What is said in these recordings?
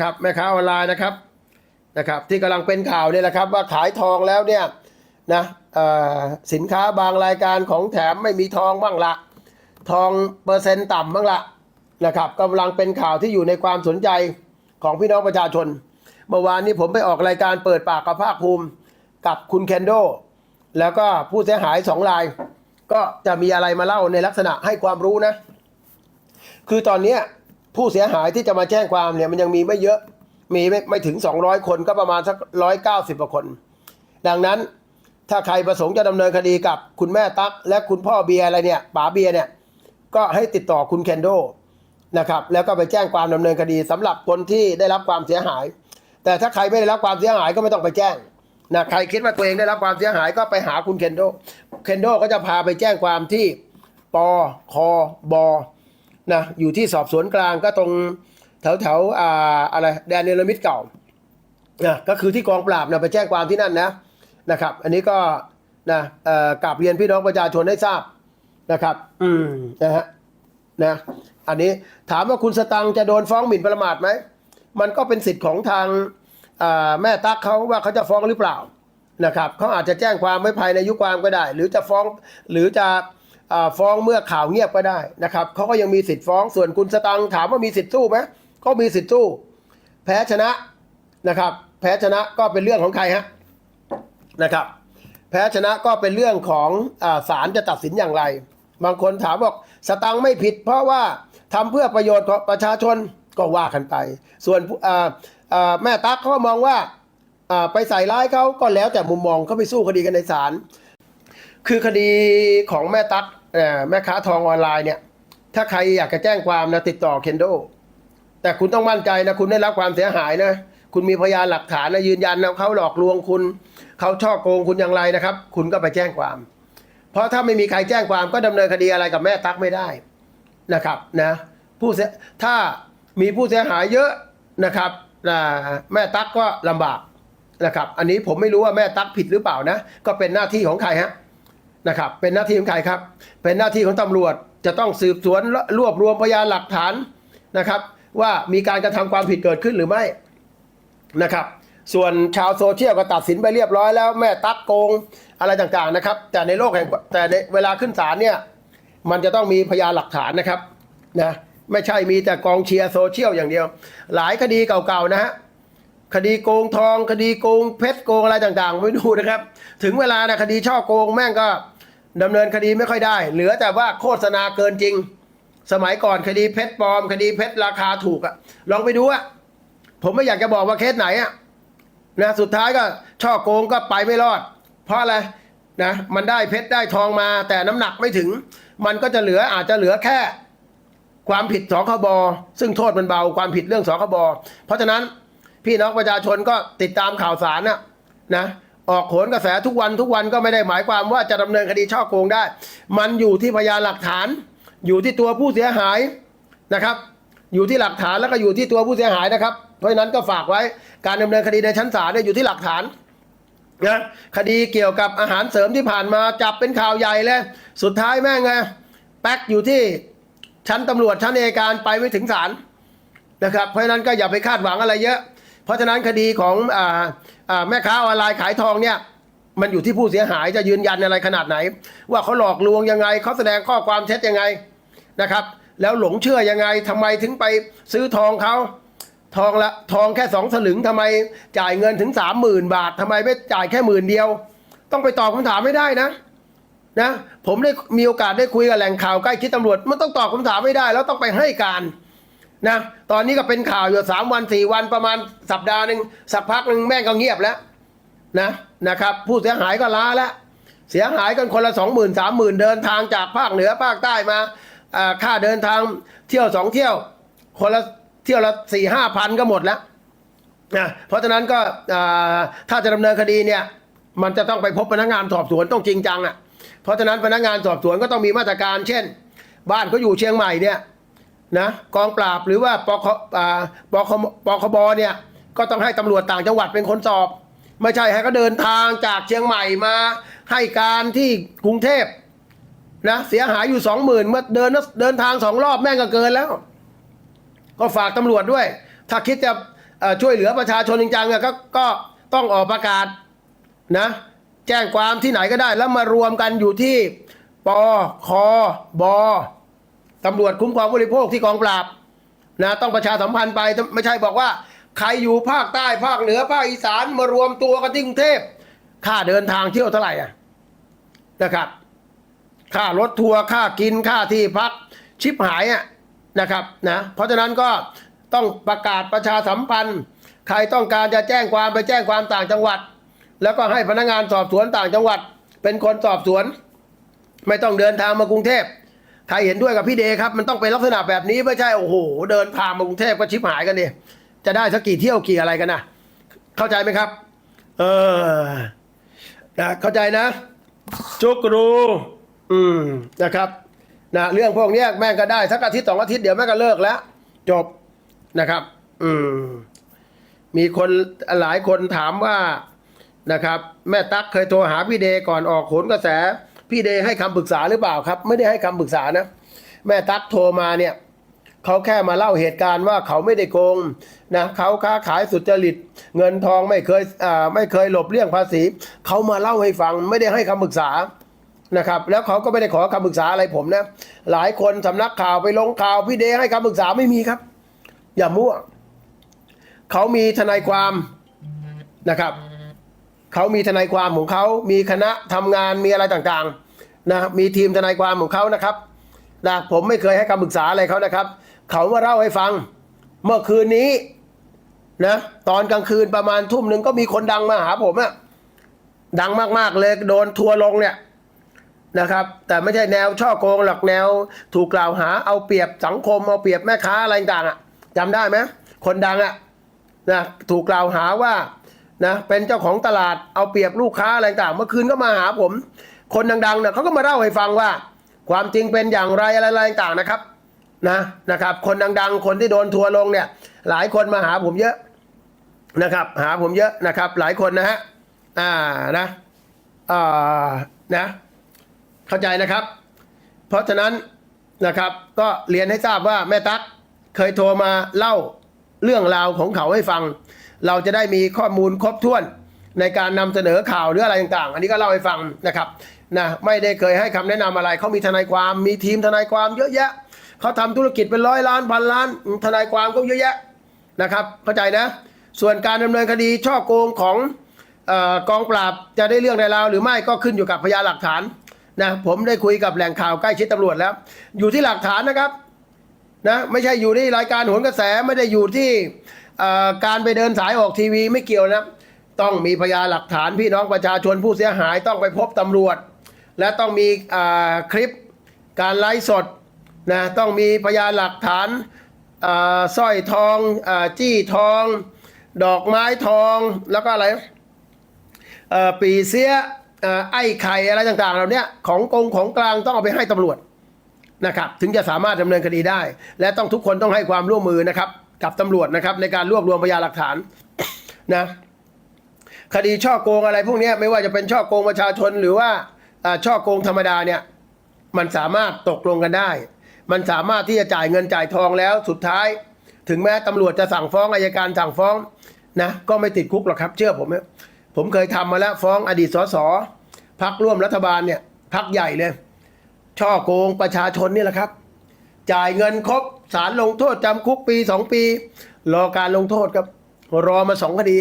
ครับแม่ค้าออนไลน์นะครับนะครับ ที่กำลังเป็นข่าวเนี่ยแหละครับว่าขายทองแล้วเนี่ยนะอ่อสินค้าบางรายการของแถมไม่มีทองบ้างละทองเปอร์เซ็นต์ต่ำบ้างละนะครับกำลังเป็นข่าวที่อยู่ในความสนใจของพี่น้องประชาชน เมื่อวานนี้ผมไปออกรายการเปิดปากกับภาคภูมิกับคุณเคนโดแล้วก็ผู้เสียหายสองราย ก็จะมีอะไรมาเล่าในลักษณะให้ความรู้นะ คือตอนนี้ ผู้เสียหายที่จะมาแจ้งความเนี่ยมันยังมีไม่เยอะมีไม่ไม่ถึง 200 คนก็ประมาณสัก190กว่าคน ดังนั้นถ้าใครประสงค์จะดำเนินคดีกับคุณแม่ตั๊กและคุณพ่อเบียร์อะไรเนี่ยป๋าเบียร์เนี่ยก็ให้ติดต่อคุณเคนโดนะครับแล้วก็ไปแจ้งความดำเนินคดีสำหรับคนที่ได้รับความเสียหาย แต่ถ้าใครไม่ได้รับความเสียหายก็ไม่ต้องไปแจ้งนะใครคิดว่าตัวเองได้รับความเสียหายก็ไปหาคุณเคนโดเคนโดก็จะพาไปแจ้งความที่ปคบ นะอยู่ที่สอบสวนกลางก็ตรงแถวแถวอ่าอะไรแดนเนลมิดเก่านะก็คือที่กองปราบนะไปแจ้งความที่นั่นนะนะครับ อันนี้ก็นะเอ่อกราบเรียนพี่น้องประชาชนให้ทราบนะครับ อืมนะฮะนะอันนี้ถามว่าคุณสตังค์จะโดนฟ้องหมิ่นประมาทไหมมันก็เป็นสิทธิ์ของทางแม่ตั๊กเขาว่าเขาจะฟ้องหรือเปล่านะครับเขาอาจจะแจ้งความไว้ภายในยุความก็ได้ หรือจะฟ้องหรือจะ ฟ้องเมื่อข่าวเงียบก็ได้นะครับเขาก็ยังมีสิทธิ์ฟ้องส่วนคุณสตังถามว่ามีสิทธิ์สู้ไหมก็มีสิทธิ์สู้ แพ้ชนะนะครับ แพ้ชนะก็เป็นเรื่องของใครฮะนะครับ แพ้ชนะก็เป็นเรื่องของศาลจะตัดสินอย่างไร บางคนถามบอกสตังไม่ผิด เพราะว่าทำเพื่อประโยชน์ของประชาชนก็ว่ากันไป ส่วนแม่ตั๊กเขาก็มองว่าไปใส่ร้ายเขาก็แล้วแต่มุมมองเขาไปสู้คดีกันในศาลคือคดีของแม่ตั๊ก แม่ค้าทองออนไลน์เนี่ยถ้าใครอยากจะแจ้งความนะติดต่อเคนโดแต่คุณต้องมั่นใจนะคุณได้รับความเสียหายนะคุณมีพยานหลักฐานนะยืนยันนะเขาหลอกลวงคุณเขาช่อโกงคุณอย่างไรนะครับ คุณก็ไปแจ้งความ เพราะถ้าไม่มีใครแจ้งความก็ดำเนินคดีอะไรกับแม่ตั๊กไม่ได้นะครับนะผู้เสียถ้ามีผู้เสียหายเยอะนะครับนะแม่ตั๊กก็ลำบากนะครับ อันนี้ผมไม่รู้ว่าแม่ตั๊กผิดหรือเปล่านะ ก็เป็นหน้าที่ของใครฮะ นะครับ เป็นหน้าที่ของใครครับ เป็นหน้าที่ของตำรวจจะต้องสืบสวนรวบรวมพยานหลักฐานนะครับ ว่ามีการกระทำความผิดเกิดขึ้นหรือไม่นะครับ ส่วนชาวโซเชียลก็ตัดสินไปเรียบร้อยแล้วแม่ตั๊กโกงอะไรต่างๆนะครับ แต่ในโลกแห่งแต่ในเวลาขึ้นศาลเนี่ยมันจะต้องมีพยานหลักฐานนะครับนะไม่ใช่มีแต่กองเชียร์โซเชียลอย่างเดียว หลายคดีเก่าๆนะฮะคดีโกงทอง คดีโกงเพชรโกงอะไรต่างๆ ไม่ดูนะครับ ถึงเวลานะคดีช่อโกงแม่งก็ ดำเนินคดีไม่ค่อยได้ เหลือแต่ว่าโฆษณาเกินจริง สมัยก่อนคดีเพชรปลอม คดีเพชรราคาถูกอะลองไปดูอะผมไม่อยากจะบอกว่าเคสไหนอะนะสุดท้ายก็ช่อโกงก็ไปไม่รอด เพราะอะไรนะมันได้เพชรได้ทองมา แต่น้ำหนักไม่ถึง มันก็จะเหลืออาจจะเหลือแค่ ความผิดสคบซึ่งโทษมันเบาความผิดเรื่องสคบเพราะฉะนั้นพี่น้องประชาชนก็ติดตามข่าวสารนะนะ ออกโขนกระแสทุกวันทุกวันก็ไม่ได้หมายความว่าจะดำเนินคดีช่อโกงได้ มันอยู่ที่พยานหลักฐาน อยู่ที่ตัวผู้เสียหายนะครับ อยู่ที่หลักฐานแล้วก็อยู่ที่ตัวผู้เสียหายนะครับ เพราะฉะนั้นก็ฝากไว้การดำเนินคดีในชั้นศาลเนี่ยอยู่ที่หลักฐานนะคดีเกี่ยวกับอาหารเสริมที่ผ่านมาจับเป็นข่าวใหญ่เลยสุดท้ายแม่งไงแป๊กอยู่ที่ชั้นตำรวจชั้นเอยการไปไม่ถึงศาลนะครับ เพราะฉะนั้นก็อย่าไปคาดหวังอะไรเยอะ เพราะฉะนั้นคดีของออแม่ค้าออนไลน์ขายทองเนี่ยมันอยู่ที่ผู้เสียหายจะยืนยันอะไรขนาดไหน ว่าเขาหลอกลวงยังไงเขาแสดงข้อความเท็จยังไงนะครับ แล้วหลงเชื่อยังไงทำไมถึงไปซื้อทองเขาทองละทองแค่สองสลึงทำไมจ่ายเงินถึงสามหมื่นบาททำไมไม่จ่ายแค่หมื่นเดียว ต้องไปตอบคำถามไม่ได้นะนะผมได้มีโอกาสได้คุยกับแหล่งข่าวใกล้ชิดตำรวจ มันต้องตอบคำถามไม่ได้ แล้วต้องไปให้การ นะตอนนี้ก็เป็นข่าวอยู่สามวันสี่วันประมาณสัปดาห์หนึ่งสักพักหนึ่งแม่งก็เงียบแล้วนะนะครับ ผู้เสียหายก็ล้าแล้วเสียหายกันคนละสองหมื่นสามหมื่นเดินทางจากภาคเหนือภาคใต้มาค่าเดินทางเที่ยวสองเที่ยว คนละเที่ยวละสี่ห้าพันก็หมดแล้วนะเพราะฉะนั้นก็ถ้าจะดำเนินคดีเนี่ยมันจะต้องไปพบพนักงานสอบสวนต้องจริงจังอะเพราะฉะนั้นพนักงานสอบสวนก็ต้องมีมาตรการ เช่น บ้านเขาอยู่เชียงใหม่เนี่ย นะกองปราบหรือว่าปคอ่าปคปคบเนี่ยก็ต้องให้ตำรวจต่างจังหวัดเป็นคนสอบ ไม่ใช่ให้เขาเดินทางจากเชียงใหม่มาให้การที่กรุงเทพนะเสียหายอยู่สองหมื่นเมื่อเดินเดินทางสองรอบแม่งก็เกินแล้ว ก็ฝากตำรวจด้วย ถ้าคิดจะช่วยเหลือประชาชนจริงๆอะก็ก็ต้องออกประกาศนะแจ้งความที่ไหนก็ได้แล้วมารวมกันอยู่ที่ปคบ ตำรวจคุ้มครองผู้บริโภคที่กองปราบนะต้องประชาสัมพันธ์ไปไม่ใช่บอกว่า ใครอยู่ภาคใต้ภาคเหนือภาคอีสานมารวมตัวกันที่กรุงเทพค่าเดินทางเที่ยวเท่าไหร่อะนะครับค่ารถทัวร์ค่ากินค่าที่พักชิบหายอะนะครับนะเพราะฉะนั้นก็ต้องประกาศประชาสัมพันธ์ ใครต้องการจะแจ้งความไปแจ้งความต่างจังหวัด แล้วก็ให้พนักงานสอบสวนต่างจังหวัด เป็นคนสอบสวน ไม่ต้องเดินทางมากรุงเทพ ใครเห็นด้วยกับพี่เดครับ มันต้องเป็นลักษณะแบบนี้ไม่ใช่โอ้โหเดินทามากรุงเทพก็ชิบหายกันดิจะได้สักกี่เที่ยวกี่อะไรกันนะเข้าใจไหมครับ เออนะเข้าใจนะ จุกรู อืมนะครับนะเรื่องพวกนี้แม่งก็ได้สักอาทิตย์สองอาทิตย์เดี๋ยวแม่งก็เลิกแล้ว จบนะครับ อืมมีคนหลายคนถามว่านะครับ แม่ตั๊กเคยโทรหาพี่เดก่อนออกโขนกระแส พี่เดให้คำปรึกษาหรือเปล่าครับ ไม่ได้ให้คำปรึกษานะ แม่ตั๊กโทรมาเนี่ยเขาแค่มาเล่าเหตุการณ์ว่าเขาไม่ได้โกงนะเขาค้าขายสุจริต เงินทองไม่เคยอ่าไม่เคยหลบเลี่ยงภาษี เขามาเล่าให้ฟังไม่ได้ให้คำปรึกษานะครับ แล้วเขาก็ไม่ได้ขอคำปรึกษาอะไรผมนะ หลายคนสำนักข่าวไปลงข่าวพี่เดให้คำปรึกษาไม่มีครับ อย่ามั่วเขามีทนายความนะครับ เขามีทนายความของเขา มีคณะทำงานมีอะไรต่างๆนะมีทีมทนายความของเขานะครับนะผมไม่เคยให้คำปรึกษาอะไรเขานะครับ เขามาเล่าให้ฟัง เมื่อคืนนี้นะตอนกลางคืนประมาณทุ่มหนึ่งก็มีคนดังมาหาผมอะดังมากๆเลยโดนทัวร์ลงเนี่ยนะครับ แต่ไม่ใช่แนวช่อโกงหรอกแนว ถูกกล่าวหาเอาเปรียบสังคมเอาเปรียบแม่ค้าอะไรต่างๆอะจำได้ไหมคนดังอะนะถูกกล่าวหาว่า นะเป็นเจ้าของตลาดเอาเปรียบลูกค้าอะไรต่างเมื่อคืนก็มาหาผม คนดังๆเนี่ยเขาก็มาเล่าให้ฟังว่า ความจริงเป็นอย่างไรอะไรๆต่างนะครับนะนะครับ คนดังๆ คนที่โดนทัวร์ลงเนี่ย หลายคนมาหาผมเยอะนะครับ หาผมเยอะนะครับ หลายคนนะฮะอ่านะอ่านะ เข้าใจนะครับ เพราะฉะนั้นนะครับ ก็เรียนให้ทราบว่าแม่ตั๊กเคยโทรมาเล่าเรื่องราวของเขาให้ฟัง เราจะได้มีข้อมูลครบถ้วนในการนำเสนอข่าวหรืออะไรต่างๆ อันนี้ก็เล่าให้ฟังนะครับนะไม่ได้เคยให้คำแนะนำอะไรเขามีทนายความมีทีมทนายความเยอะแยะเขาทำธุรกิจเป็นร้อยล้านพันล้าน ทนายความก็เยอะแยะนะครับเข้าใจนะ ส่วนการดำเนินคดีช่อโกงของออกองปราบจะได้เรื่องในราวหรือไม่ก็ขึ้นอยู่กับพยานหลักฐานนะผมได้คุยกับแหล่งข่าวใกล้ชิดตำรวจแล้ว อยู่ที่หลักฐานนะครับนะไม่ใช่อยู่ที่รายการโหนกระแสไม่ได้อยู่ที่ การไปเดินสายออกทีวีไม่เกี่ยวนะต้องมีพยานหลักฐานพี่น้องประชาชนผู้เสียหายต้องไปพบตำรวจ และต้องมีคลิปการไลฟ์สดนะต้องมีพยานหลักฐานสร้อยทองอจี้ทอง ดอกไม้ทองแล้วก็อะไรปีเสียอไอ้ไข่อะไรต่างๆเหล่าเนี้ยของกงของกลางต้องเอาไปให้ตำรวจนะครับถึงจะสามารถดำเนินคดีได้ และต้องทุกคนต้องให้ความร่วมมือนะครับ กับตำรวจนะครับ ในการรวบรวมพยานหลักฐานนะคดีช่อโกงอะไรพวกนี้ไม่ว่าจะเป็นช่อโกงประชาชนหรือว่าอ่าช่อโกงธรรมดาเนี่ยมันสามารถตกลงกันได้ มันสามารถที่จะจ่ายเงินจ่ายทองแล้วสุดท้าย ถึงแม้ตำรวจจะสั่งฟ้องอายการสั่งฟ้องนะก็ไม่ติดคุกหรอกครับ เชื่อผมนะผมเคยทำมาแล้วฟ้องอดีตสสพักร่วมรัฐบาลเนี่ยพักใหญ่เลย ช่อโกงประชาชนนี่แหละครับ จ่ายเงินครบ ศาลลงโทษจำคุกปีสองปี รอการลงโทษครับ รอมาสองคดี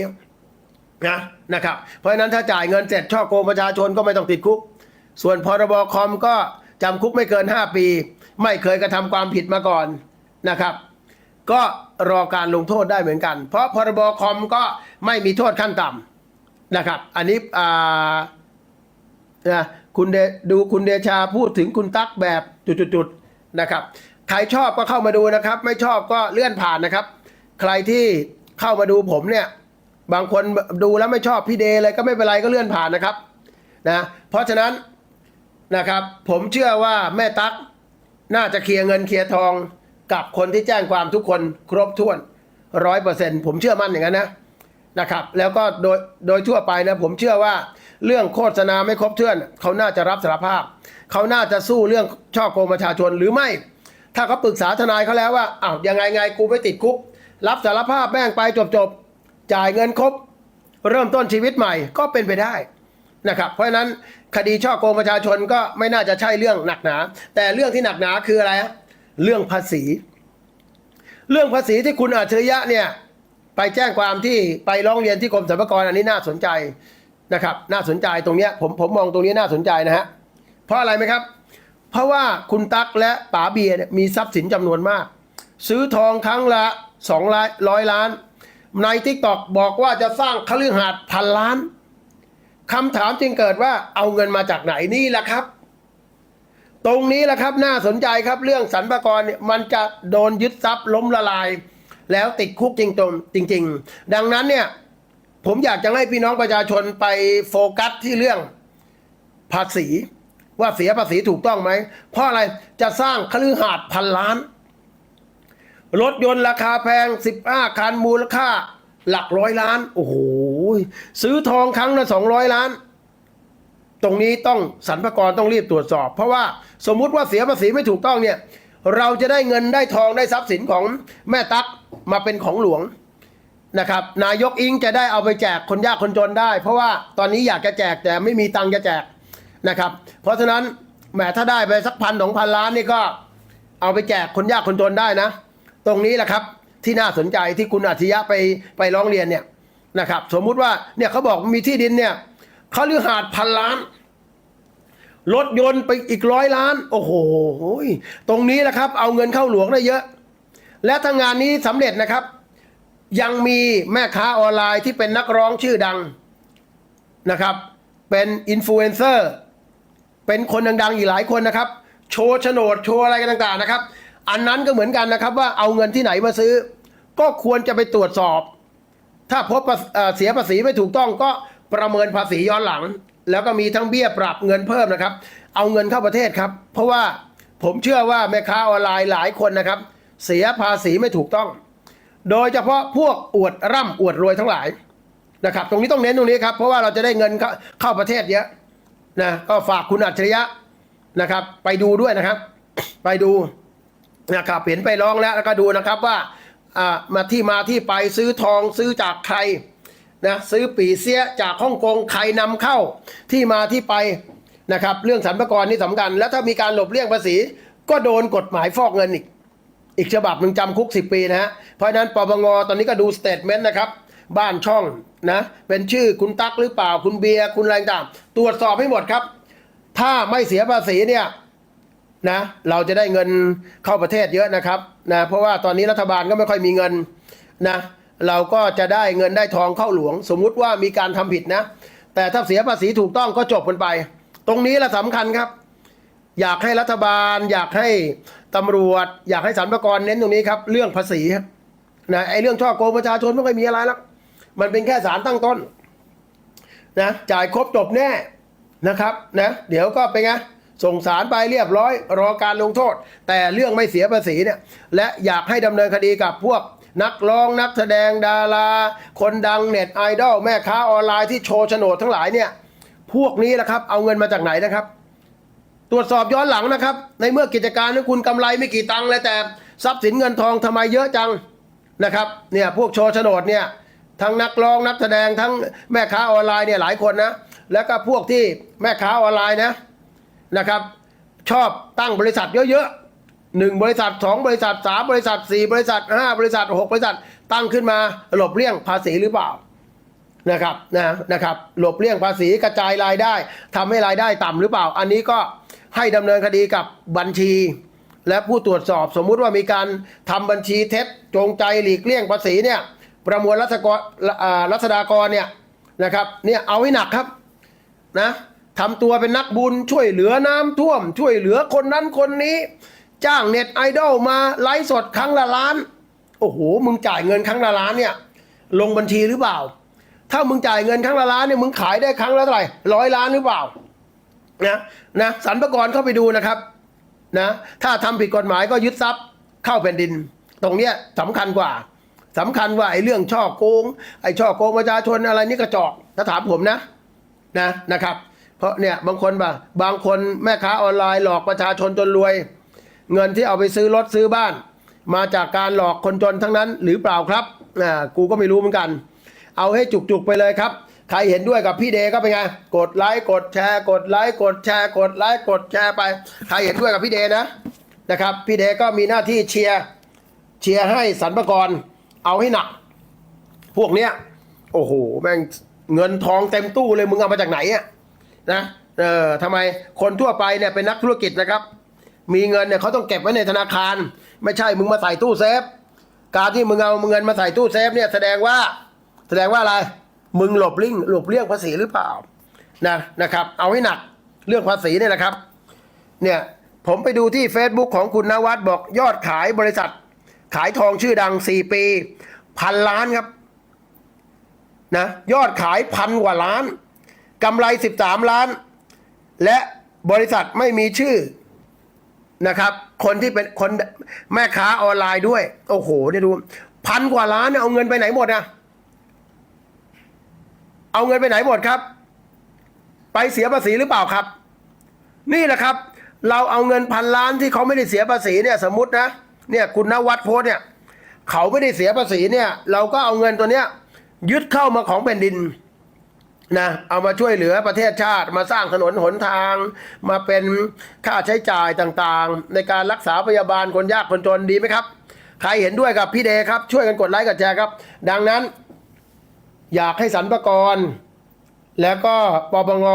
นะนะครับ เพราะฉะนั้นถ้าจ่ายเงินเสร็จช่อโกงประชาชนก็ไม่ต้องติดคุก ส่วนพรบคอมก็จำคุกไม่เกิน 5 ปี ไม่เคยกระทำความผิดมาก่อนนะครับ ก็รอการลงโทษได้เหมือนกัน เพราะพรบคอมก็ไม่มีโทษขั้นต่ำนะครับ อันนี้อ่านะคุณเดดูคุณเดชาพูดถึงคุณตั๊กแบบจุดๆๆนะครับ ใครชอบก็เข้ามาดูนะครับ ไม่ชอบก็เลื่อนผ่านนะครับ ใครที่เข้ามาดูผมเนี่ย บางคนดูแล้วไม่ชอบพี่เดย์เลยก็ไม่เป็นไรก็เลื่อนผ่านนะครับนะเพราะฉะนั้นนะครับ ผมเชื่อว่าแม่ตั๊กน่าจะเคลียร์เงินเคลียร์ทองกับคนที่แจ้งความทุกคนครบถ้วนร้อยเปอร์เซ็นผมเชื่อมั่นอย่างนั้นนะนะครับ แล้วก็โดยโดยทั่วไปนะผมเชื่อว่าเรื่องโฆษณาไม่ครบถ้วน เขาน่าจะรับสารภาพ เขาน่าจะสู้เรื่องช่อโกงประชาชนหรือไม่ ถ้าเขาปรึกษาทนายเขาแล้วว่าอ้าวยังไงไงกูไม่ติดคุก รับสารภาพแม่งไปจบๆจ่ายเงินครบ เริ่มต้นชีวิตใหม่ก็เป็นไปได้นะครับ เพราะฉะนั้นคดีช่อโกงประชาชนก็ไม่น่าจะใช่เรื่องหนักหนา แต่เรื่องที่หนักหนาคืออะไรฮะเรื่องภาษี เรื่องภาษีที่คุณอัจฉริยะเนี่ยไปแจ้งความที่ไปร้องเรียนที่กรมสรรพากรอันนี้น่าสนใจนะครับ น่าสนใจตรงเนี้ยผมผมมองตรงนี้น่าสนใจนะฮะเพราะอะไรไหมครับ เพราะว่าคุณตั๊กและป๋าเบียร์เนี่ยมีทรัพย์สินจำนวนมาก ซื้อทองครั้งละสองร้อยล้าน ในทิกตอกบอกว่าจะสร้างคฤหาสน์พันล้านคำถามจึงเกิดว่าเอาเงินมาจากไหนนี่แหละครับ ตรงนี้แหละครับน่าสนใจครับเรื่องสรรพากรเนี่ยมันจะโดนยึดทรัพย์ล้มละลาย แล้วติดคุกจริงตรงจริงๆดังนั้นเนี่ยผมอยากจะให้พี่น้องประชาชนไปโฟกัสที่เรื่องภาษี ว่าเสียภาษีถูกต้องไหม เพราะอะไรจะสร้างคฤหาสน์พันล้าน รถยนต์ราคาแพง 15 คันมูลค่า หลักร้อยล้าน โอ้โห ซื้อทองครั้งละ200 ล้าน ตรงนี้ต้องสรรพากรต้องรีบตรวจสอบ เพราะว่าสมมุติว่าเสียภาษีไม่ถูกต้องเนี่ย เราจะได้เงินได้ทองได้ทรัพย์สินของแม่ตั๊กมาเป็นของหลวงนะครับนายกอิงจะได้เอาไปแจกคนยากคนจนได้ เพราะว่าตอนนี้อยากจะแจกแต่ไม่มีตังค์จะแจก นะครับ เพราะฉะนั้นแหมถ้าได้ไปสักพันสองพันล้านนี่ก็เอาไปแจกคนยากคนจนได้นะ ตรงนี้แหละครับที่น่าสนใจที่คุณอาชญะไปไปร้องเรียนเนี่ยนะครับ สมมุติว่าเนี่ยเขาบอกมีที่ดินเนี่ยเขาลือหาดพันล้านรถยนต์ไปอีกร้อยล้าน โอ้โห ตรงนี้แหละครับ เอาเงินเข้าหลวงได้เยอะ และถ้างานนี้สำเร็จนะครับ ยังมีแม่ค้าออนไลน์ที่เป็นนักร้องชื่อดังนะครับ เป็นอินฟลูเอนเซอร์ เป็นคนดังๆอีกหลายคนนะครับ โชว์โฉนดโชว์อะไรกันต่างๆนะครับ อันนั้นก็เหมือนกันนะครับว่าเอาเงินที่ไหนมาซื้อ ก็ควรจะไปตรวจสอบ ถ้าพบเเสียภาษีไม่ถูกต้องก็ประเมินภาษีย้อนหลัง แล้วก็มีทั้งเบี้ยปรับเงินเพิ่มนะครับ เอาเงินเข้าประเทศครับ เพราะว่าผมเชื่อว่าแม่ค้าออนไลน์หลายคนนะครับ เสียภาษีไม่ถูกต้อง โดยเฉพาะพวกอวดร่ำอวดรวยทั้งหลายนะครับ ตรงนี้ต้องเน้นตรงนี้ครับ เพราะว่าเราจะได้เงินเข้าประเทศเยอะ นะก็ฝากคุณอัจฉริยะนะครับ ไปดูด้วยนะครับ ไปดูนะครับเห็นไปร้องแล้วแล้วก็ดูนะครับว่าอ่ามาที่มาที่ไปซื้อทองซื้อจากใครนะซื้อปีเสียจากฮ่องกงใครนำเข้าที่มาที่ไปนะครับ เรื่องสรรพากรนี่สำคัญ แล้วถ้ามีการหลบเลี่ยงภาษี ก็โดนกฎหมายฟอกเงินอีก อีกฉบับหนึ่งจำคุก 10 ปีนะฮะเพราะฉะนั้นปปงตอนนี้ก็ดูสเตทเมนต์นะครับ บ้านช่อง นะเป็นชื่อคุณตั๊กหรือเปล่าคุณเบียร์คุณอะไรต่างตรวจสอบให้หมดครับ ถ้าไม่เสียภาษีเนี่ยนะเราจะได้เงินเข้าประเทศเยอะนะครับนะเพราะว่าตอนนี้รัฐบาลก็ไม่ค่อยมีเงินนะเราก็จะได้เงินได้ทองเข้าหลวง สมมุติว่ามีการทำผิดนะ แต่ถ้าเสียภาษีถูกต้องก็จบกันไป ตรงนี้แหละสำคัญครับ อยากให้รัฐบาล อยากให้ตำรวจ อยากให้สรรพากรเน้นตรงนี้ครับ เรื่องภาษีนะไอ้เรื่องช่อโกงประชาชนไม่ค่อยมีอะไรหรอก มันเป็นแค่สารตั้งต้นนะจ่ายครบจบแน่นะครับนะเดี๋ยวก็เป็นไงส่งสารไปเรียบร้อย รอการลงโทษ แต่เรื่องไม่เสียภาษีเนี่ยและอยากให้ดำเนินคดีกับพวกนักร้องนักแสดงดารา คนดังเน็ตไอดอลแม่ค้าออนไลน์ที่โชว์โฉนดทั้งหลายเนี่ยพวกนี้แหละครับ เอาเงินมาจากไหนนะครับ ตรวจสอบย้อนหลังนะครับ ในเมื่อกิจการของคุณกำไรไม่กี่ตังค์เลยแต่ ทรัพย์สินเงินทองทำไมเยอะจังนะครับเนี่ยพวกโชว์โฉนดเนี่ย ทั้งนักร้องนักแสดงทั้งแม่ค้าออนไลน์เนี่ยหลายคนนะ แล้วก็พวกที่แม่ค้าออนไลน์นะนะครับ ชอบตั้งบริษัทเยอะๆหนึ่งบริษัทสองบริษัทสามบริษัทสี่บริษัทห้าบริษัทหกบริษัทตั้งขึ้นมาหลบเลี่ยงภาษีหรือเปล่านะครับนะนะครับหลบเลี่ยงภาษีกระจายรายได้ทำให้รายได้ต่ำหรือเปล่า อันนี้ก็ให้ดำเนินคดีกับบัญชี และผู้ตรวจสอบสมมุติว่ามีการทำบัญชีเท็จจงใจหลีกเลี่ยงภาษีเนี่ย ประมวลรัศกรรัษฎากรเนี่ยนะครับเนี่ยเอาให้หนักครับนะทำตัวเป็นนักบุญช่วยเหลือน้ำท่วม ช่วยเหลือคนนั้นคนนี้ จ้างเน็ตไอดอลมาไลฟ์สดครั้งละล้าน โอ้โหมึงจ่ายเงินครั้งละล้านเนี่ยลงบัญชีหรือเปล่า ถ้ามึงจ่ายเงินครั้งละล้านเนี่ยมึงขายได้ครั้งละเท่าไหร่ร้อยล้านหรือเปล่านะนะสรรพากรเข้าไปดูนะครับนะถ้าทำผิดกฎหมายก็ยึดทรัพย์เข้าแผ่นดิน ตรงเนี้ยสำคัญกว่า สำคัญว่าไอ้เรื่องช่อโกง ไอ้ช่อโกงประชาชนอะไรนี่กระจอกถ้าถามผมนะนะนะครับ เพราะเนี่ยบางคนบ่าบางคนแม่ค้าออนไลน์หลอกประชาชนจนรวย เงินที่เอาไปซื้อรถซื้อบ้าน มาจากการหลอกคนจนทั้งนั้นหรือเปล่าครับอ่ากูก็ไม่รู้เหมือนกัน เอาให้จุกๆไปเลยครับ ใครเห็นด้วยกับพี่เดก็เป็นไงกดไลค์กดแชร์กดไลค์กดแชร์กดไลค์กดแชร์ไป ใครเห็นด้วยกับพี่เดนะนะครับ พี่เดก็มีหน้าที่เชียร์เชียร์ให้สรรพกร เอาให้หนัก พวกเนี้ย โอ้โห แม่งเงินทองเต็มตู้เลยมึงเอามาจากไหนอะนะเออทำไมคนทั่วไปเนี่ยเป็นนักธุรกิจนะครับ มีเงินเนี่ยเขาต้องเก็บไว้ในธนาคาร ไม่ใช่มึงมาใส่ตู้เซฟ การที่มึงเอาเงินมาใส่ตู้เซฟเนี่ยแสดงว่า แสดงว่าอะไร มึงหลบลิ่งหลบเลี่ยงภาษีหรือเปล่านะนะครับ เอาให้หนักเรื่องภาษีเนี่ยนะครับ เนี่ยผมไปดูที่ Facebook ของคุณนวัดบอกยอดขายบริษัท ขายทองชื่อดัง 4 ปี พันล้านครับนะยอดขายพันกว่าล้านกำไร 13 ล้าน และบริษัทไม่มีชื่อนะครับ คนที่เป็นคนแม่ค้าออนไลน์ด้วย โอ้โหเนี่ยดูพันกว่าล้านเนี่ยเอาเงินไปไหนหมดอะเอาเงินไปไหนหมดครับ ไปเสียภาษีหรือเปล่าครับ นี่แหละครับ เราเอาเงินพันล้านที่เขาไม่ได้เสียภาษีเนี่ยสมมตินะ เนี่ยคุณนวัดโพสเนี่ย เขาไม่ได้เสียภาษีเนี่ย เราก็เอาเงินตัวเนี้ย ยึดเข้ามาของแผ่นดินนะเอามาช่วยเหลือประเทศชาติมาสร้างถนนหนทาง มาเป็นค่าใช้จ่ายต่างๆ ในการรักษาพยาบาลคนยากคนจนดีไหมครับ ใครเห็นด้วยกับพี่เดครับ ช่วยกันกดไลค์กดแชร์ครับ ดังนั้น อยากให้สรรพากร แล้วก็ปปง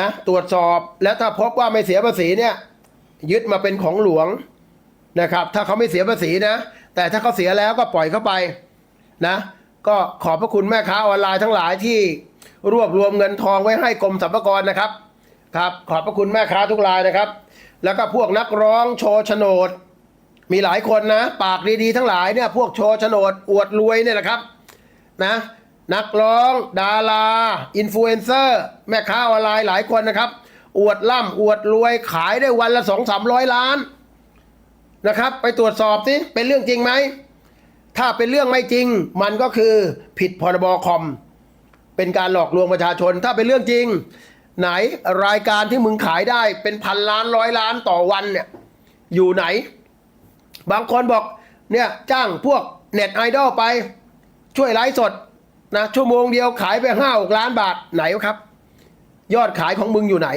นะตรวจสอบ แล้วถ้าพบว่าไม่เสียภาษีเนี่ย ยึดมาเป็นของหลวง นะครับ ถ้าเขาไม่เสียภาษีนะ แต่ถ้าเขาเสียแล้วก็ปล่อยเข้าไปนะ ก็ขอบพระคุณแม่ค้าออนไลน์ทั้งหลายที่รวบรวมเงินทองไว้ให้กรมสรรพากรนะครับ ครับ ขอบพระคุณแม่ค้าทุกรายนะครับ แล้วก็พวกนักร้องโชว์โฉนด มีหลายคนนะ ปากดีๆทั้งหลายเนี่ยพวกโชว์โฉนดอวดรวยเนี่ยนะครับนะนักร้อง ดาราอินฟลูเอนเซอร์แม่ค้าออนไลน์หลายคนนะครับ อวดล่ำอวดรวยขายได้วันละสองสามร้อยล้าน นะครับ ไปตรวจสอบสิเป็นเรื่องจริงไหม ถ้าเป็นเรื่องไม่จริง มันก็คือผิดพรบคอม เป็นการหลอกลวงประชาชน ถ้าเป็นเรื่องจริง ไหนรายการที่มึงขายได้เป็นพันล้านร้อยล้านต่อวันเนี่ยอยู่ไหน บางคนบอกเนี่ยจ้างพวกเน็ตไอดอลไป ช่วยไลฟ์สดนะชั่วโมงเดียวขายไปห้าหกล้านบาทไหนครับ ยอดขายของมึงอยู่ไหน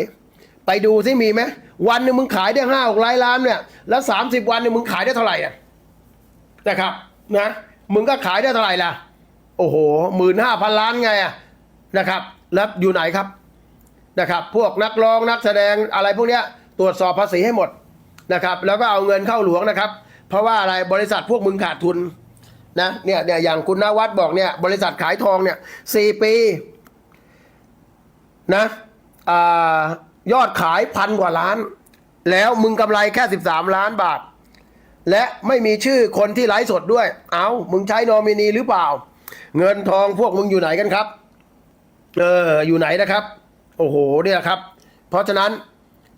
ไปดูซิมีไหมวันหนึ่งมึงขายได้ห้าหกล้านล้านเนี่ย แล้วสามสิบวันเนี่ยมึงขายได้เท่าไหร่อะนะครับนะมึงก็ขายได้เท่าไหร่ล่ะ โอ้โหหมื่นห้าพันล้านไงอะนะครับ แล้วอยู่ไหนครับนะครับ พวกนักร้องนักแสดงอะไรพวกเนี้ยตรวจสอบภาษีให้หมดนะครับ แล้วก็เอาเงินเข้าหลวงนะครับ เพราะว่าอะไรบริษัทพวกมึงขาดทุนนะเนี่ยเนี่ยอย่างคุณนวัดบอกเนี่ยบริษัทขายทองเนี่ยสี่ปีนะอ่า ยอดขายพันกว่าล้าน แล้วมึงกำไรแค่สิบสามล้านบาท และไม่มีชื่อคนที่ไลฟ์สดด้วย เอามึงใช้นอมินีหรือเปล่า เงินทองพวกมึงอยู่ไหนกันครับ เออ อยู่ไหนนะครับ โอ้โห เนี่ยครับ เพราะฉะนั้น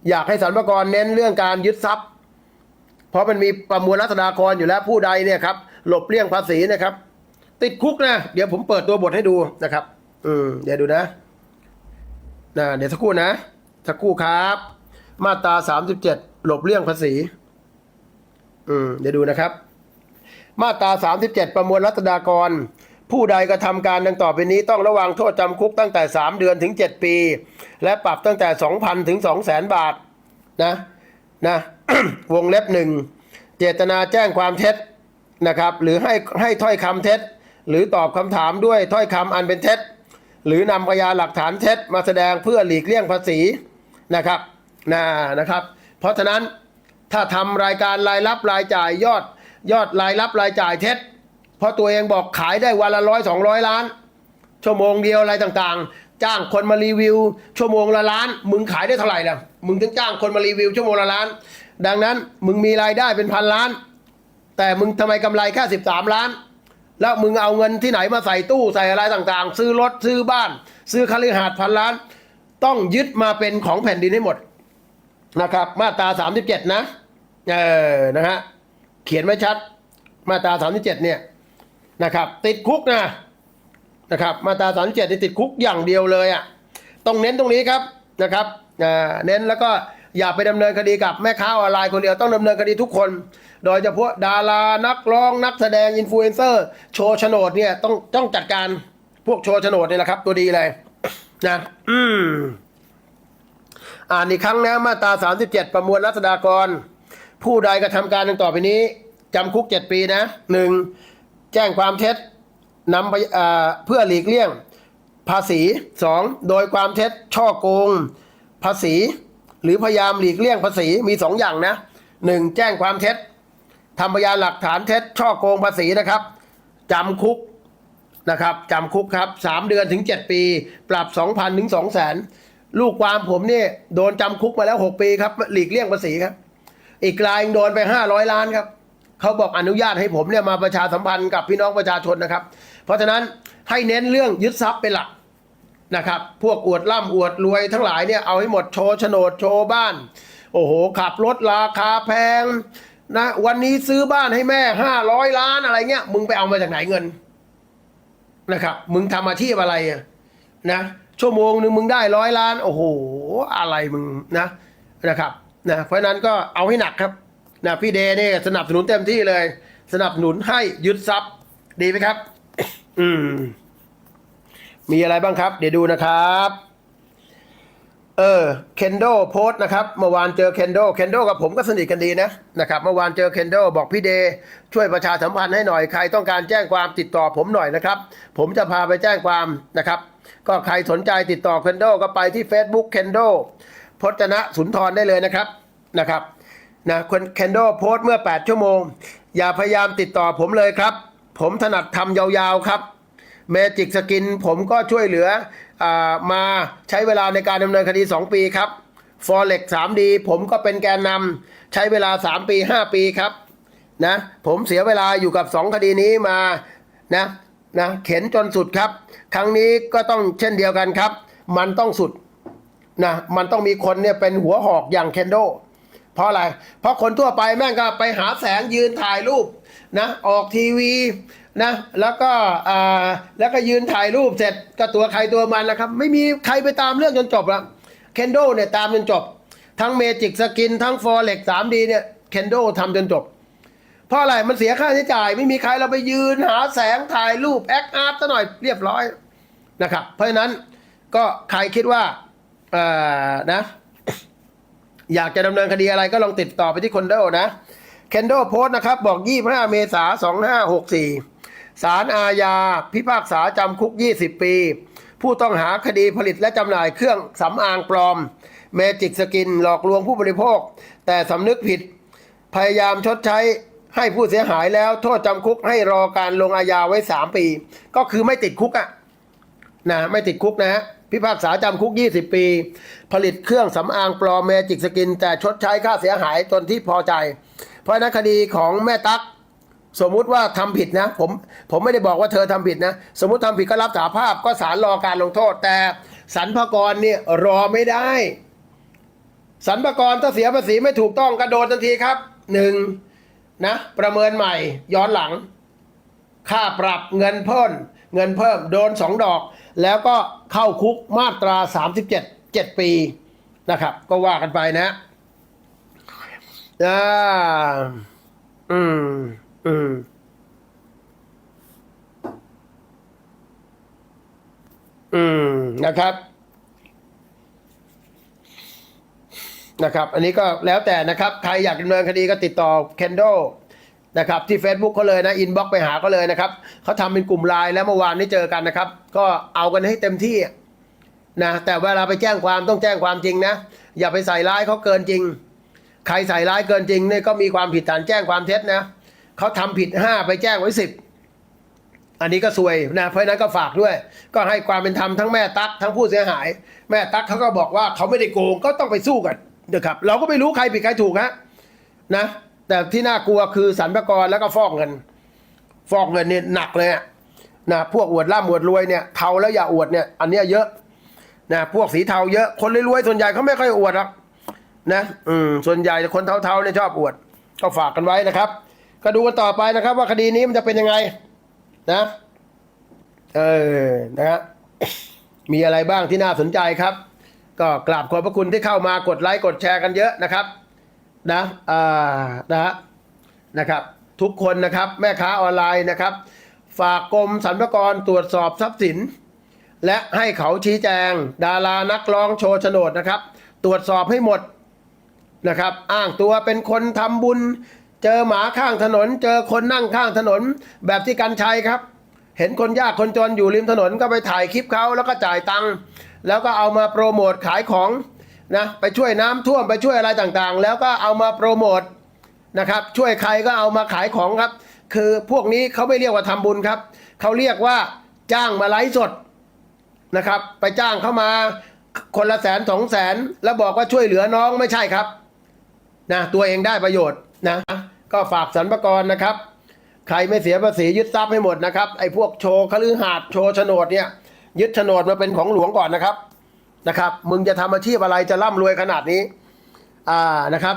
อยากให้สรรพากรเน้นเรื่องการยึดทรัพย์ เพราะมันมีประมวลรัษฎากรอยู่แล้วผู้ใดเนี่ยครับ หลบเลี่ยงภาษีนะครับ ติดคุกนะ เดี๋ยวผมเปิดตัวบทให้ดูนะครับ อืมเดี๋ยวดูนะนะเดี๋ยวสักครู่นะ สักครู่ครับ มาตราสามสิบเจ็ดหลบเลี่ยงภาษี อืมเดี๋ยวดูนะครับ มาตราสามสิบเจ็ดประมวลรัษฎากร ผู้ใดกระทำการดังต่อไปนี้ต้องระวังโทษจำคุกตั้งแต่สามเดือนถึงเจ็ดปี และปรับตั้งแต่สองพันถึงสองแสนบาท นะนะ วงเล็บหนึ่งเจตนาแจ้งความเท็จนะครับ หรือให้ให้ถ้อยคำเท็จ หรือตอบคำถามด้วยถ้อยคำอันเป็นเท็จ หรือนำพยานหลักฐานเท็จมาแสดงเพื่อหลีกเลี่ยงภาษี นะครับนะนะครับ เพราะฉะนั้นถ้าทำรายการรายรับรายจ่ายยอดยอดรายรับรายจ่ายเท็จเพราะตัวเองบอกขายได้วันละร้อยสองร้อยล้าน ชั่วโมงเดียวอะไรต่างๆ จ้างคนมารีวิว ชั่วโมงละล้าน มึงขายได้เท่าไหร่ล่ะมึงถึงจ้างคนมารีวิวชั่วโมงละล้าน ดังนั้นมึงมีรายได้เป็นพันล้าน แต่มึงทำไมกำไรแค่สิบสามล้าน แล้วมึงเอาเงินที่ไหนมาใส่ตู้ใส่อะไรต่างๆ ซื้อรถซื้อบ้าน ซื้อคฤหาสน์พันล้าน ต้องยึดมาเป็นของแผ่นดินให้หมดนะครับ มาตราสามสิบเจ็ดนะเออนะฮะเขียนไว้ชัด มาตราสามสิบเจ็ดเนี่ยนะครับ ติดคุกนะนะครับ มาตราสามเจ็ดติดคุกอย่างเดียวเลยอะต้องเน้นตรงนี้ครับนะครับอ่าเน้นแล้วก็อย่าไปดำเนินคดีกับแม่ค้าออนไลน์คนเดียวต้องดำเนินคดีทุกคน โดยเฉพาะดารานักร้องนักแสดงอินฟลูเอนเซอร์ โชว์โฉนดเนี่ยต้องต้องจัดการพวกโชว์โฉนดนี่แหละครับ ตัวดีเลย นะอืมอ่านอีกครั้งนะมาตรา37ประมวลรัษฎากร ผู้ใดกระทำการดังต่อไปนี้จำคุก7ปีนะหนึ่งแจ้งความเท็จนำไปเพื่อหลีกเลี่ยง ภาษี 2. โดยความเท็จช่อโกง ภาษี หรือพยายามหลีกเลี่ยงภาษีมี2อย่างนะหนึ่งแจ้งความเท็จทำพยานหลักฐานเท็จช่อโกงภาษีนะครับจำคุก นะครับจำคุกครับสามเดือนถึงเจ็ดปี ปรับสองพันถึงสองแสนลูกความผมเนี่ยโดนจำคุกมาแล้วหกปีครับ หลีกเลี่ยงภาษีครับ อีกรายโดนไปห้าร้อยล้านครับเขาบอกอนุญาตให้ผมเนี่ยมาประชาสัมพันธ์กับพี่น้องประชาชนนะครับ เพราะฉะนั้นให้เน้นเรื่องยึดทรัพย์เป็นหลักนะครับ พวกอวดร่ำอวดรวยทั้งหลายเนี่ยเอาให้หมดโชว์โฉนดโชว์บ้าน โอ้โห ขับรถราคาแพงนะวันนี้ซื้อบ้านให้แม่ห้าร้อยล้านอะไรเงี้ยมึงไปเอามาจากไหนเงิน นะครับ มึงทำอาชีพอะไรนะ ชั่วโมงหนึ่งมึงได้ร้อยล้าน โอ้โห อะไรมึงนะนะครับนะเพราะฉะนั้นก็เอาให้หนักครับนะพี่เดเนี่ยสนับสนุนเต็มที่เลย สนับสนุนให้ยึดทรัพย์ ดีไหมครับ อืม มีอะไรบ้างครับ เดี๋ยวดูนะครับ เออเคนโดโพสต์นะครับเมื่อวานเจอเคนโดเคนโดกับผมก็สนิทกันดีนะนะครับเมื่อวานเจอเคนโดบอกพี่เดช่วยประชาสัมพันธ์ให้หน่อยใครต้องการแจ้งความติดต่อผมหน่อยนะครับ ผมจะพาไปแจ้งความนะครับ ก็ใครสนใจติดต่อเคนโดก็ไปที่ Facebook เคนโดพจนะสุนทรได้เลยนะครับนะครับนะคนเคนโดโพสต์เมื่อ 8 ชั่วโมง อย่าพยายามติดต่อผมเลยครับ ผมถนัดทำยาวๆครับเมจิกสกินผมก็ช่วยเหลือ มาใช้เวลาในการดำเนินคดี 2 ปีครับ Forex 3D ผมก็เป็นแกนนำใช้เวลา 3 ปี 5 ปีครับนะผมเสียเวลาอยู่กับ 2 คดีนี้มานะนะเข็นจนสุดครับ ครั้งนี้ก็ต้องเช่นเดียวกันครับ มันต้องสุดนะมันต้องมีคนเนี่ยเป็นหัวหอกอย่างเคนโดเพราะอะไร เพราะคนทั่วไปแม่งก็ไปหาแสงยืนถ่ายรูปนะออกทีวี นะแล้วก็อ่าแล้วก็ยืนถ่ายรูปเสร็จก็ตัวใครตัวมันแล้วครับ ไม่มีใครไปตามเรื่องจนจบแล้วเคนโดเนี่ยตามจนจบ ทั้งเมจิกสกินทั้งฟอร์เร็ก 3D เนี่ยเคนโดทำจนจบ เพราะอะไรมันเสียค่าใช้จ่าย ไม่มีใครเราไปยืนหาแสงถ่ายรูปแอคอาร์ตซะหน่อยเรียบร้อยนะครับ เพราะฉะนั้นก็ใครคิดว่าเอ่อนะอยากจะดำเนินคดีอะไรก็ลองติดต่อไปที่คนโดนะเคนโดโพสต์นะครับ บอก 25 เมษายน 2564 สารอาญา พิพากษาจำคุก 20 ปี ผู้ต้องหาคดีผลิตและจำหน่ายเครื่องสำอางปลอม เมจิกสกินหลอกลวงผู้บริโภค แต่สำนึกผิด พยายามชดใช้ให้ผู้เสียหายแล้วโทษจำคุกให้รอการลงอาญาไว้ 3 ปี ก็คือไม่ติดคุกอะนะไม่ติดคุกนะฮะพิพากษาจำคุก 20 ปี ผลิตเครื่องสำอางปลอมเมจิกสกิน แต่ชดใช้ค่าเสียหายตนที่พอใจ เพราะฉะนั้นคดีของแม่ตั๊ก สมมุติว่าทำผิดนะผมผมไม่ได้บอกว่าเธอทำผิดนะ สมมุติทำผิดก็รับสาภาพก็ศาลรอการลงโทษ แต่สรรพากรเนี่ยรอไม่ได้สรรพากรถ้าเสียภาษีไม่ถูกต้องกระโดดทันทีครับหนึ่งนะประเมินใหม่ย้อนหลัง ค่าปรับเงินเพิ่มเงินเพิ่มโดนสองดอก แล้วก็เข้าคุกมาตรา 37 7 ปีนะครับ ก็ว่ากันไปนะอ่าอืม อืมอืมนะครับ นะครับ อันนี้ก็แล้วแต่นะครับ ใครอยากดำเนินคดีก็ติดต่อ Kendo นะครับที่ Facebook เขาเลยนะอินบ็อกไปหาเขาเลยนะครับเขาทำเป็นกลุ่มไลน์แล้วเมื่อวานนี้เจอกันนะครับ ก็เอากันให้เต็มที่นะแต่เวลาไปแจ้งความต้องแจ้งความจริงนะ อย่าไปใส่ร้ายเขาเกินจริง ใครใส่ร้ายเกินจริงเนี่ยก็มีความผิดฐานแจ้งความเท็จนะ เขาทำผิดห้าไปแจ้งไว้สิบอันนี้ก็ซวยนะเพราะนั้นก็ฝากด้วย ก็ให้ความเป็นธรรมทั้งแม่ตั๊กทั้งผู้เสียหาย แม่ตั๊กเขาก็บอกว่าเขาไม่ได้โกงก็ต้องไปสู้กันนะครับ เราก็ไม่รู้ใครผิดใครถูกฮะนะ แต่ที่น่ากลัวคือสรรพากรแล้วก็ฟอกเงิน ฟอกเงินเนี่ยหนักเลยนะพวกอวดร่ำอวดรวยเนี่ยเทาแล้วอย่าอวดเนี่ยอันเนี้ยเยอะนะพวกสีเทาเยอะคนรวยๆส่วนใหญ่เขาไม่ค่อยอวดหรอกนะอืมส่วนใหญ่คนเทาๆเนี่ยชอบอวด ก็ฝากกันไว้นะครับ ก็ดูกันต่อไปนะครับ ว่าคดีนี้มันจะเป็นยังไง นะ เออนะฮะมีอะไรบ้างที่น่าสนใจครับ ก็กราบขอบพระคุณที่เข้ามากดไลค์กดแชร์กันเยอะนะครับ นะอ่านะฮะนะครับ ทุกคนนะครับ แม่ค้าออนไลน์นะครับ ฝากกรมสรรพากรตรวจสอบทรัพย์สิน และให้เขาชี้แจง ดารานักร้องโชว์โฉนดนะครับ ตรวจสอบให้หมดนะครับ อ้างตัวเป็นคนทำบุญ เจอหมาข้างถนน เจอคนนั่งข้างถนน แบบที่กันชัยครับ เห็นคนยากคนจนอยู่ริมถนนก็ไปถ่ายคลิปเขาแล้วก็จ่ายตังค์แล้วก็เอามาโปรโมทขายของนะไปช่วยน้ำท่วมไปช่วยอะไรต่างๆ แล้วก็เอามาโปรโมทนะครับ ช่วยใครก็เอามาขายของครับ คือพวกนี้เขาไม่เรียกว่าทำบุญครับเขาเรียกว่าจ้างมาไลฟ์สดนะครับ ไปจ้างเข้ามาคนละแสนสองแสนแล้วบอกว่าช่วยเหลือน้องไม่ใช่ครับนะตัวเองได้ประโยชน์ นะ ก็ฝากสรรพากรนะครับ ใครไม่เสียภาษียึดทรัพย์ให้หมดนะครับไอ้พวกโชว์คฤหาดโชว์โฉนดเนี่ย ยึดโฉนดมาเป็นของหลวงก่อนนะครับนะครับ มึงจะทำอาชีพอะไรจะร่ำรวยขนาดนี้ อ่านะครับ